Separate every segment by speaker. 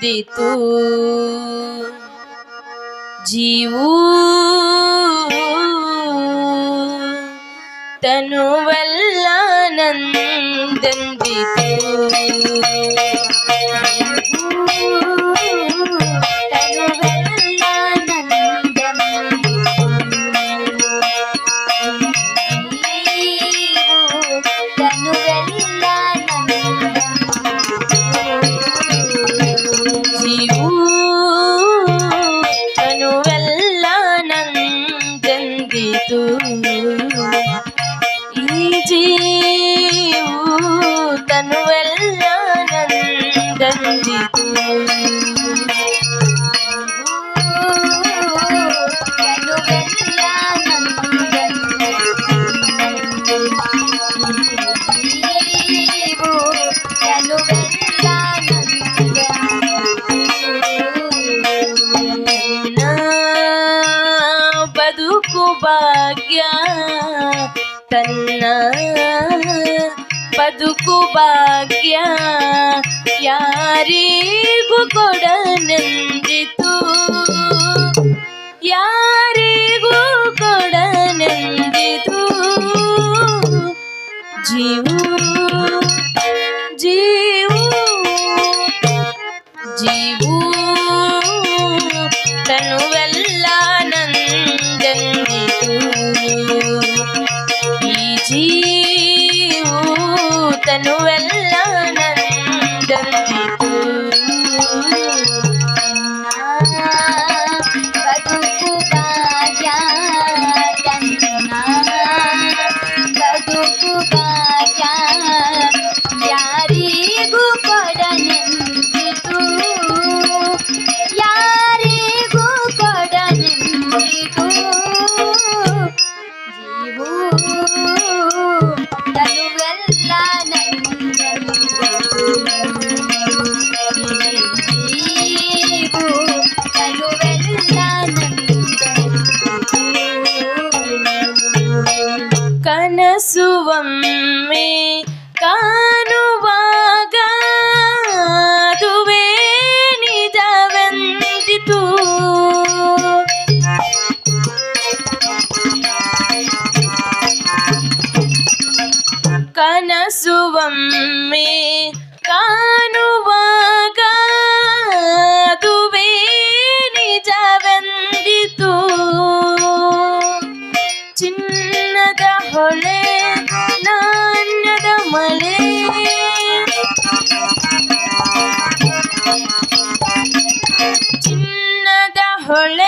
Speaker 1: ನಂದಂದಿತು ಜೀವೂ ತನುವಲ್ಲ ನಂದಂದಿತು. ಬದುಕು ಭಾಗ್ಯ. ಯಾರಿಗೂ ಕೊಡನೆಂದಿತು ಒಮ್ಮೆ ಕಾಣುವಾಗ ಅದುವೇ ನಿಜವೆಂದಿತು. ಚಿನ್ನದ ಹೊಳೆ ನಾಣ್ಯದ ಮಳೆ. ಚಿನ್ನದ ಹೊಳೆ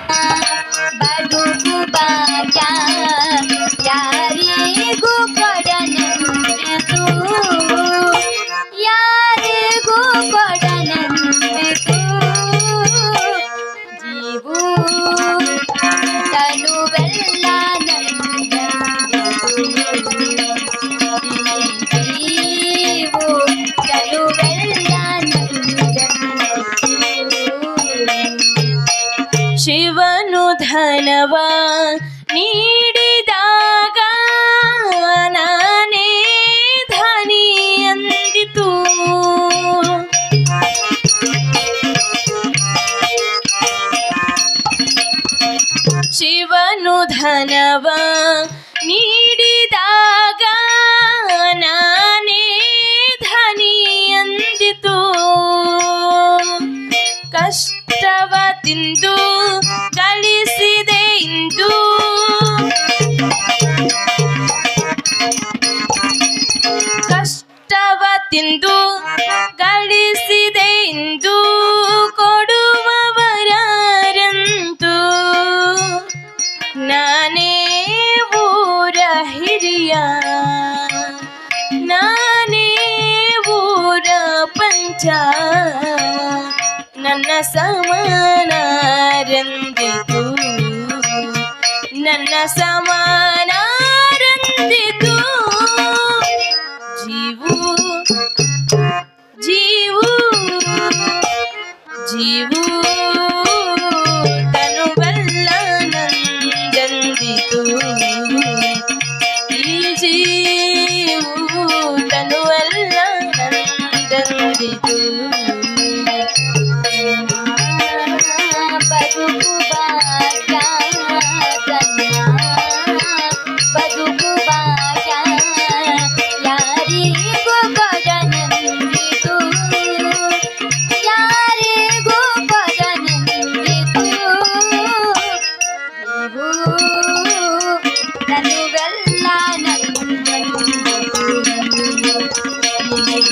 Speaker 1: ಧನವ ನೀಡಿದಾಗ ನಾನೇ ಧನಿ ಎಂದಿತು. ಶಿವನು ಧನವ ನೀಡಿದಾಗ ನಾನೇ ಧನಿ ಎಂದಿತು. ಕಷ್ಟವ ತಿಂದು ಇಂದು ಗಳಿಸಿದೆ ಇಂದು ಕೊಡುವವರಂತು ನಾನೇ ಊರ ಹಿರಿಯ ನಾನೇ ಊರ ಪಂಚ. ನನ್ನ ಸಮಾನರೆಂದಿತು ನನ್ನ ಸಮಾನ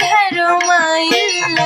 Speaker 1: ಧರುಮಲ್ಲ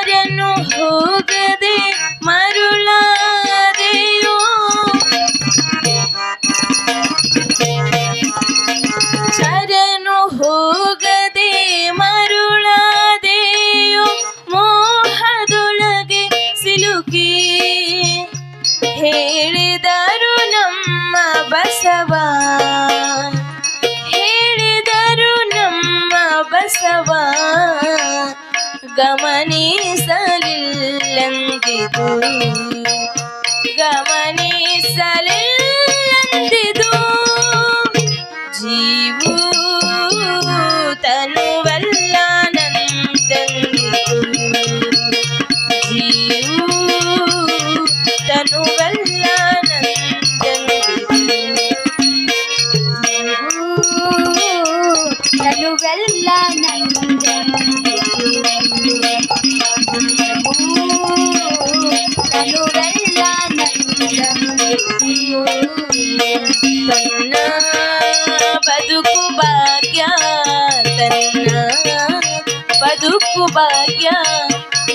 Speaker 1: મારે નો ભોગ દે મારું ಗಮನಿಸಲಿಲ್ಲಂದಿದು ಗಮನಿಸಲಿಲ್ಲಂದಿದು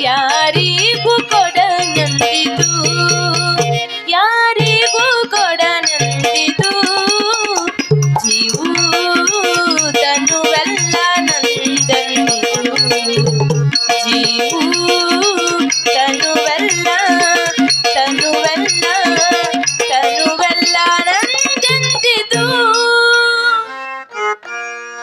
Speaker 1: ಬದುಕು ಭಾಗ್ಯ ಯಾರಿಗೂ ಕೊಡನಂದಿತು